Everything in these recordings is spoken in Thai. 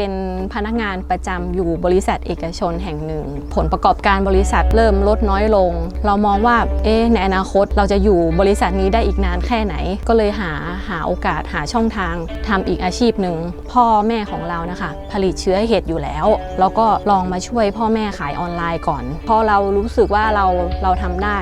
เป็นพนักงานประจำอยู่บริษัทเอกชนแห่งหนึ่ง ผลประกอบการบริษัทเริ่มลดน้อยลง เรามองว่าเอ๊ในอนาคตเราจะอยู่บริษัทนี้ได้อีกนานแค่ไหน ก็เลยหาหาโอกาสหาช่องทางทำอีกอาชีพหนึ่งพ่อแม่ของเรานะคะ ผลิตเชื้อเห็ดอยู่แล้ว แล้วก็ลองมาช่วยพ่อแม่ขายออนไลน์ก่อนพอเรารู้สึกว่าเราเราทำได้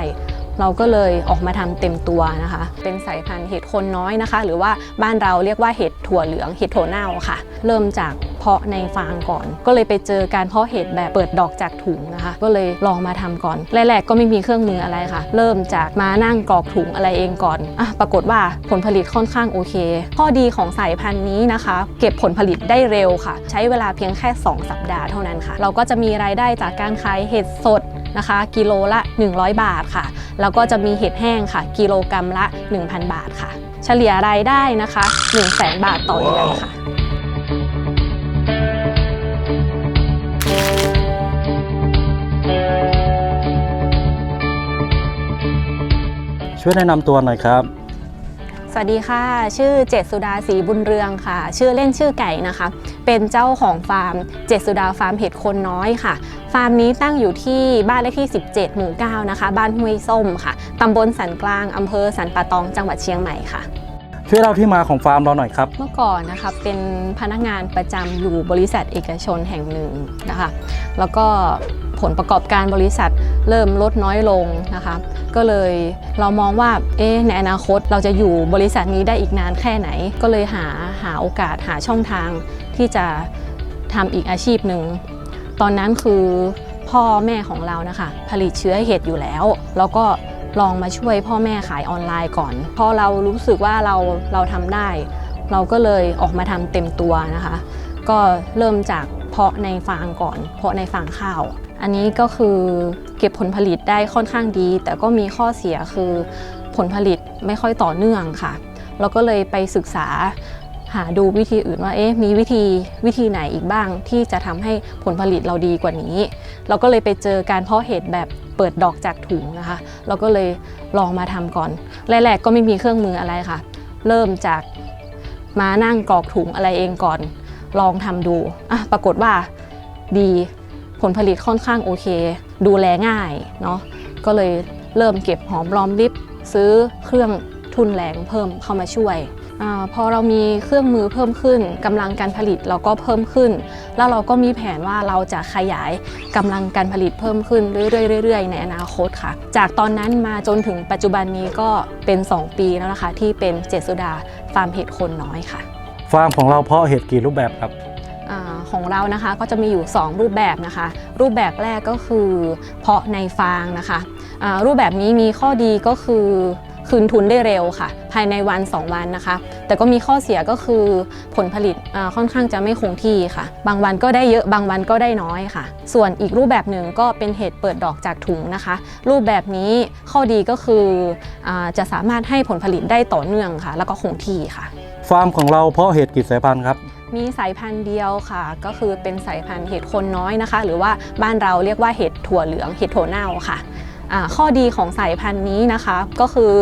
เราก็เลยออกมาทำเต็มตัวนะคะ เป็นสายพันธุ์เห็ดคนน้อยนะคะ หรือว่าบ้านเราเรียกว่าเห็ดถั่วเหลืองเห็ดถั่วเน่าค่ะ เริ่มจากเพาะในฟางก่อน ก็เลยไปเจอการเพาะเห็ดแบบเปิดดอกจากถุงนะคะ ก็เลยลองมาทำก่อนแรกๆก็ไม่มีเครื่องมืออะไรค่ะ เริ่มจากมานั่งกรอกถุงอะไรเองก่อนอะปรากฏว่าผลผลิตค่อนข้างโอเค ข้อดีของสายพันธุ์นี้นะคะ เก็บผลผลิตได้เร็วค่ะ ใช้เวลาเพียงแค่ 2 สัปดาห์เท่านั้นค่ะ เราก็จะมีรายได้จากการขายเห็ดสดนะคะ กิโลละ 100 บาทค่ะ แล้วก็จะมีเห็ดแห้งค่ะ กิโลกรรัมละ 1,000 บาทค่ะ เฉลี่ยรายได้นะคะ1 0 0 0 0แบาทต่อเดือนค่ะช่วยแนะนำตัวหน่อยครับ สวัสดีค่ะ ชื่อเจษสุดาศรีบุญเรืองค่ะ ชื่อเล่นชื่อไก่นะคะ เป็นเจ้าของฟาร์มเจษสุดาฟาร์มเห็ดคนน้อยค่ะ ฟาร์มนี้ตั้งอยู่ที่บ้านเลขที่ 17 หมู่ 9 นะคะ บ้านห้วยส้มค่ะตำบลสันกลางอำเภอสันป่าตองจังหวัดเชียงใหม่ค่ะ ช่วยเล่าที่มาของฟาร์มเราหน่อยครับ เมื่อก่อนนะคะเป็นพนักงานประจำอยู่บริษัทเอกชนแห่งหนึ่งนะคะ แล้วก็ ผลประกอบการบริษัทเริ่มลดน้อยลงนะคะก็เลยเรามองว่าเอ๊ในอนาคตเราจะอยู่บริษัทนี้ได้อีกนานแค่ไหน ก็เลยหาหาโอกาสหาช่องทางที่จะทำอีกอาชีพหนึ่งตอนนั้นคือพ่อแม่ของเรานะคะผลิตเชื้อเห็ดอยู่แล้ว แล้วก็ลองมาช่วยพ่อแม่ขายออนไลน์ก่อนพอเรารู้สึกว่าเราเราทำได้ เราก็เลยออกมาทำเต็มตัวนะคะ ก็เริ่มจากเพาะในฟางก่อน เพาะในฟางข้าว อันนี้ก็คือเก็บผลผลิตได้ค่อนข้างดี แต่ก็มีข้อเสียคือผลผลิตไม่ค่อยต่อเนื่องค่ะ เราก็เลยไปศึกษาหาดูวิธีอื่นว่าเอ๊ะมีวิธีวิธีไหนอีกบ้างที่จะทำให้ผลผลิตเราดีกว่านี้ เราก็เลยไปเจอการเพาะเห็ดแบบเปิดดอกจากถุงนะคะ เราก็เลยลองมาทำก่อนแรกๆก็ไม่มีเครื่องมืออะไรค่ะ เริ่มจากมานั่งกรอกถุงอะไรเองก่อน ลองทำดูอะปรากฏว่าดี ผลผลิตค่อนข้างโอเค ดูแลง่ายเนาะก็เลยเริ่มเก็บหอมรอมริบซื้อเครื่องทุนแรงเพิ่มเข้ามาช่วยอพอเรามีเครื่องมือเพิ่มขึ้นกำลังการผลิตเราก็เพิ่มขึ้น แล้วเราก็มีแผนว่าเราจะขยายกำลังการผลิตเพิ่มขึ้นเรื่อยๆในอนาคตค่ะ จากตอนนั้นมาจนถึงปัจจุบันนี้ก็เป็น 2 ปีแล้วนะคะที่เป็นเจสุดาฟาร์มเห็ดคนน้อยค่ะ ฟาร์มของเราเพาะเห็ดกี่รูปแบบครับ ของเรานะคะ ก็จะมีอยู่ 2 รูปแบบนะคะ รูปแบบแรกก็คือ เพาะในฟางนะคะรูปแบบนี้มีข้อดีก็คือคืนทุนได้เร็วค่ะ ภายในวัน 2 วันนะคะ แต่ก็มีข้อเสียก็คือผลผลิตค่อนข้างจะไม่คงที่ค่ะ บางวันก็ได้เยอะบางวันก็ได้น้อยค่ะ ส่วนอีกรูปแบบหนึ่งก็เป็นเห็ดเปิดดอกจากถุงนะคะ รูปแบบนี้ข้อดีก็คืออจะสามารถให้ผลผลิตได้ต่อเนื่องค่ะ แล้วก็คงที่ค่ะ ฟาร์มของเราเพาะเห็ดกี่สายพันธุ์ครับ มีสายพันธุ์เดียวค่ะ ก็คือเป็นสายพันธุ์เห็ดคนน้อยนะคะ หรือว่าบ้านเราเรียกว่าเห็ดถั่วเหลืองเห็ดถั่วเน่าค่ะอ่าข้อดีของสายพันธุ์นี้นะคะก็คือ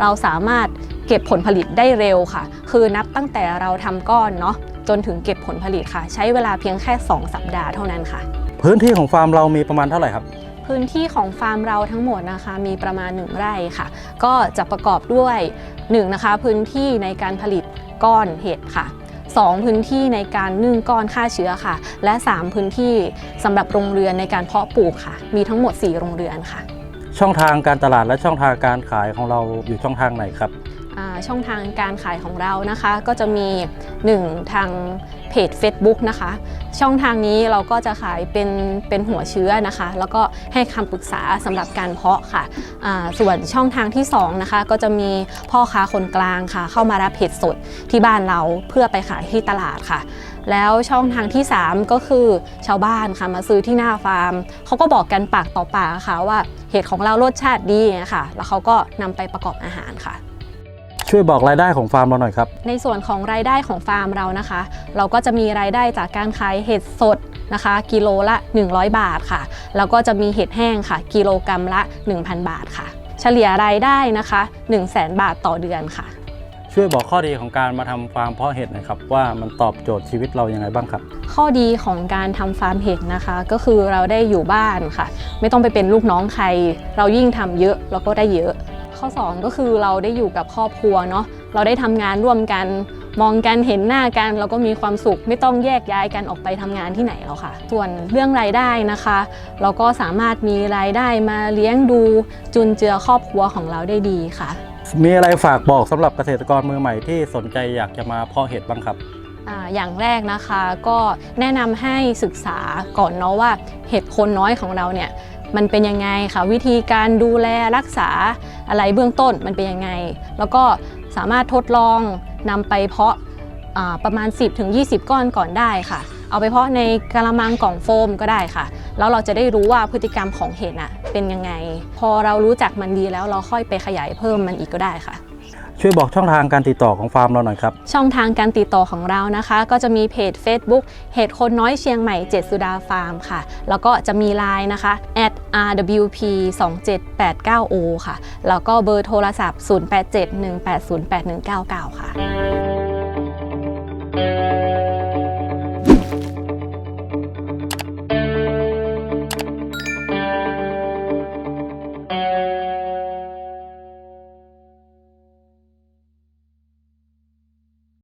เราสามารถเก็บผลผลิตได้เร็วค่ะ คือนับตั้งแต่เราทำก้อนเนาะจนถึงเก็บผลผลิตค่ะ ใช้เวลาเพียงแค่ 2 สัปดาห์เท่านั้นค่ะ พื้นที่ของฟาร์มเรามีประมาณเท่าไหร่ครับ พื้นที่ของฟาร์มเราทั้งหมดนะคะมีประมาณ 1 ไร่ค่ะ ก็จะประกอบด้วย1นะคะพื้นที่ในการผลิตก้อนเห็ดค่ะ 2 พื้นที่ในการนึ่งก้อนฆ่าเชื้อค่ะ และ 3 พื้นที่สำหรับโรงเรือนในการเพาะปลูกค่ะ มีทั้งหมด 4 โรงเรือนค่ะ ช่องทางการตลาดและช่องทางการขายของเราอยู่ช่องทางไหนครับ ช่องทางการขายของเรานะคะ ก็จะมี 1 ทางเพจ Facebook นะคะ ช่องทางนี้เราก็จะขายเป็นเป็นหัวเชื้อนะคะ แล้วก็ให้คำปรึกษาสำหรับการเพาะค่ะอ่าส่วนช่องทางที่2นะคะก็จะมีพ่อค้าคนกลางค่ะ เข้ามารับเห็ดสดที่บ้านเราเพื่อไปขายที่ตลาดค่ะ แล้วช่องทางที่ 3 ก็คือชาวบ้านค่ะมาซื้อที่หน้าฟาร์มเขาก็บอกกันปากต่อปากค่ะว่าเห็ดของเรารสชาติดีนะคะแล้วเขาก็นำไปประกอบอาหารค่ะ ช่วยบอกรายได้ของฟาร์มเราหน่อยครับ ในส่วนของรายได้ของฟาร์มเรานะคะ เราก็จะมีรายได้จากการขายเห็ดสดนะคะ กิโลละ 100 บาทค่ะ แล้วก็จะมีเห็ดแห้งค่ะ กิโลกรรัมละ 1,000 บาทค่ะ เฉลี่ยรายได้นะคะ 1 0 0 0 0แบาทต่อเดือนค่ะ ช่วยบอกข้อดีของการมาทำฟาร์มเพาะเห็ดหนะครับ ว่ามันตอบโจทย์ชีวิตเรายังไงบ้างครับ ข้อดีของการทำฟาร์มเห็ดนะคะ ก็คือเราได้อยู่บ้านค่ะ ไม่ต้องไปเป็นลูกน้องใคร เรายิ่งทำเยอะเราก็ได้เยอะ ข้อ 2 ก็คือเราได้อยู่กับครอบครัวเนาะเราได้ทำงานร่วมกันมองกันเห็นหน้ากันเราก็มีความสุขไม่ต้องแยกย้ายกันออกไปทำงานที่ไหนแล้วค่ะ ส่วนเรื่องรายได้นะคะ เราก็สามารถมีรายได้มาเลี้ยงดูจุนเจือครอบครัวของเราได้ดีค่ะ มีอะไรฝากบอกสำหรับเกษตรกรมือใหม่ที่สนใจอยากจะมาเพาะเห็ดบ้างครับอ่าอย่างแรกนะคะก็แนะนำให้ศึกษาก่อนเนาะว่าเห็ดโคนน้อยของเราเนี่ย มันเป็นยังไงค่ะวิธีการดูแลรักษาอะไรเบื้องต้นมันเป็นยังไง แล้วก็สามารถทดลองนำไปเพาะประมาณ 10-20 ก้อนก่อนได้ค่ะ เอาไปเพาะในกระมังกล่องโฟมก็ได้ค่ะ แล้วเราจะได้รู้ว่าพฤติกรรมของเห็ดน่ะเป็นยังไง พอเรารู้จักมันดีแล้วเราค่อยไปขยายเพิ่มมันอีกก็ได้ค่ะ ช่วยบอกช่องทางการติดต่อของฟาร์มเราหน่อยครับ ช่องทางการติดต่อของเรานะคะ ก็จะมีเพจ Facebook เห็ดคนน้อยเชียงใหม่เจษสุดาฟาร์มค่ะ แล้วก็จะมีไลน์นะคะ @rwp 2 7 8 9 o ค่ะ แล้วก็เบอร์โทรศัพท์ 0871808199 ค่ะ Thank you.